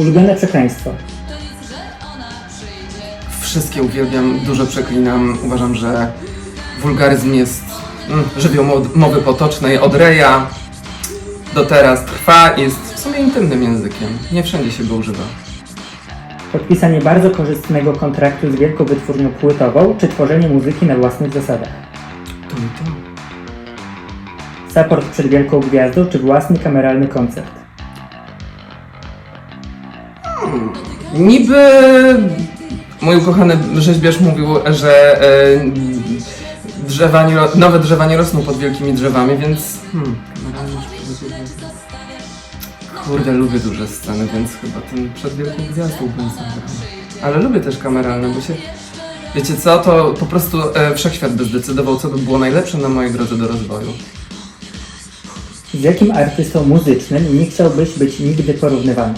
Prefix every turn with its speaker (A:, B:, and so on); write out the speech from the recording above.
A: Ulubione przekleństwo.
B: Wszystkie uwielbiam, dużo przeklinam. Uważam, że wulgaryzm jest mm, żywioł mowy potocznej od Reja do teraz trwa i jest w sumie intymnym językiem. Nie wszędzie się go używa.
A: Podpisanie bardzo korzystnego kontraktu z wielką wytwórnią płytową, czy tworzenie muzyki na własnych zasadach.
B: To i to.
A: Support przed wielką gwiazdą, czy własny kameralny koncert.
B: Niby mój ukochany rzeźbiarz mówił, że e, drzewa nie, nowe drzewa nie rosną pod wielkimi drzewami, więc hmm, Kurde, lubię duże sceny, więc chyba ten przed wielką gwiazdą bym zagrał. Ale lubię też kameralne, bo się... Wiecie co, to po prostu e, wszechświat by zdecydował, co by było najlepsze na mojej drodze do rozwoju.
A: Z jakim artystą muzycznym nie chciałbyś być nigdy porównywany?